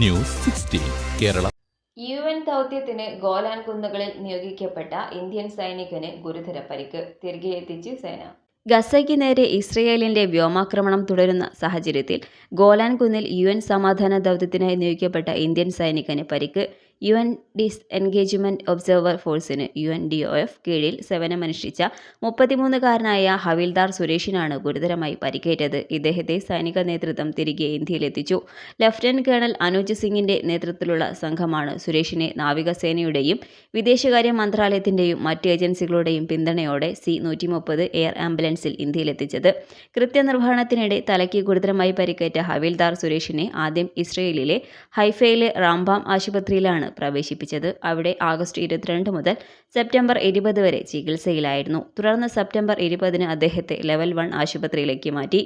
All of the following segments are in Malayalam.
News sixteen Kerala. U N ദൗത്യത്തിന് Golan കുന്നുകളിൽ നിയോഗിക്കപ്പെട്ട ഇന്ത്യൻ സൈനികന് ഗുരുതര പരിക്ക്. തിരികെ എത്തിച്ചു സേന. ഗസയ്ക്ക് നേരെ ഇസ്രയേലിന്റെ വ്യോമാക്രമണം തുടരുന്ന സാഹചര്യത്തിൽ ഗോലാൻ കുന്നിൽ യു എൻ സമാധാന ദൗത്യത്തിനായി നിയോഗിക്കപ്പെട്ട ഇന്ത്യൻ സൈനികന് പരിക്ക്. U N disengagement observer ഫോഴ്സിന് U N D O F കീഴിൽ സേവനമനുഷ്ഠിച്ച മുപ്പത്തിമൂന്നുകാരനായ ഹവിൽദാർ സുരേഷിനാണ് ഗുരുതരമായി പരിക്കേറ്റത്. ഇദ്ദേഹത്തെ സൈനിക നേതൃത്വം തിരികെ ഇന്ത്യയിലെത്തിച്ചു. ലഫ്റ്റനന്റ് കേണൽ അനുജ് സിംഗിന്റെ നേതൃത്വത്തിലുള്ള സംഘമാണ് സുരേഷിനെ നാവികസേനയുടെയും വിദേശകാര്യ മന്ത്രാലയത്തിന്റെയും മറ്റ് ഏജൻസികളുടെയും പിന്തുണയോടെ സി നൂറ്റി മുപ്പത് എയർ ആംബുലൻസിൽ ഇന്ത്യയിലെത്തിച്ചത്. കൃത്യനിർവഹണത്തിനിടെ തലയ്ക്ക് ഗുരുതരമായി പരിക്കേറ്റ ഹവിൽദാർ സുരേഷിനെ ആദ്യം ഇസ്രയേലിലെ ഹൈഫയിലെ റാംബാം ആശുപത്രിയിലാണ് പ്രവേശിപ്പിച്ചത്. അവിടെ ആഗസ്റ്റ് ഇരുപത്തിരണ്ട് മുതൽ സെപ്റ്റംബർ ഇരുപത് വരെ ചികിത്സയിലായിരുന്നു. തുടർന്ന് സെപ്റ്റംബർ ഇരുപതിന് അദ്ദേഹത്തെ ലെവൽ വൺ ആശുപത്രിയിലേക്ക് മാറ്റി.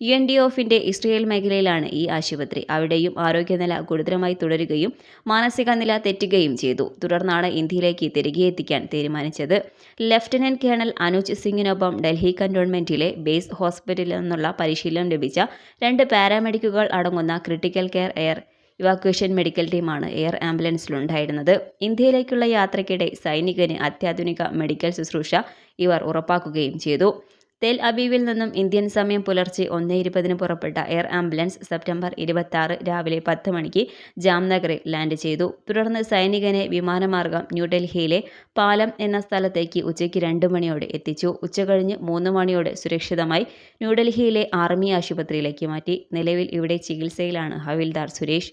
യു എൻ ഡി ഓഫിന്റെ ഇസ്രയേൽ മേഖലയിലാണ് ഈ ആശുപത്രി. അവിടെയും ആരോഗ്യനില ഗുരുതരമായി തുടരുകയും മാനസിക നില തെറ്റുകയും ചെയ്തു. തുടർന്നാണ് ഇന്ത്യയിലേക്ക് തിരികെ എത്തിക്കാൻ തീരുമാനിച്ചത്. ലഫ്റ്റനന്റ് കേണൽ അനുജ് സിംഗിനൊപ്പം ഡൽഹി കന്റോൺമെന്റിലെ ബേസ് ഹോസ്പിറ്റലിൽ നിന്നുള്ള പരിശീലനം ലഭിച്ച രണ്ട് പാരാമെഡിക്കുകൾ അടങ്ങുന്ന critical care air evacuation medical ടീമാണ് എയർ ആംബുലൻസിലുണ്ടായിരുന്നത് ഇന്ത്യയിലേക്കുള്ള യാത്രയ്ക്കിടെ സൈനികന് അത്യാധുനിക മെഡിക്കൽ ശുശ്രൂഷ ഇവർ ഉറപ്പാക്കുകയും ചെയ്തു. തെൽ അബീവിൽ നിന്നും ഇന്ത്യൻ സമയം പുലർച്ചെ ഒന്ന് ഇരുപതിന് പുറപ്പെട്ട എയർ ആംബുലൻസ് സെപ്റ്റംബർ ഇരുപത്തി രാവിലെ പത്ത് മണിക്ക് ജാംനഗറിൽ ലാൻഡ് ചെയ്തു. തുടർന്ന് സൈനികനെ വിമാനമാർഗം ന്യൂഡൽഹിയിലെ പാലം എന്ന സ്ഥലത്തേക്ക് ഉച്ചയ്ക്ക് രണ്ട് മണിയോടെ എത്തിച്ചു. ഉച്ചകഴിഞ്ഞ് മൂന്ന് മണിയോടെ സുരക്ഷിതമായി ന്യൂഡൽഹിയിലെ ആർമി ആശുപത്രിയിലേക്ക് മാറ്റി. നിലവിൽ ഇവിടെ ചികിത്സയിലാണ് ഹവിൽദാർ Suresh.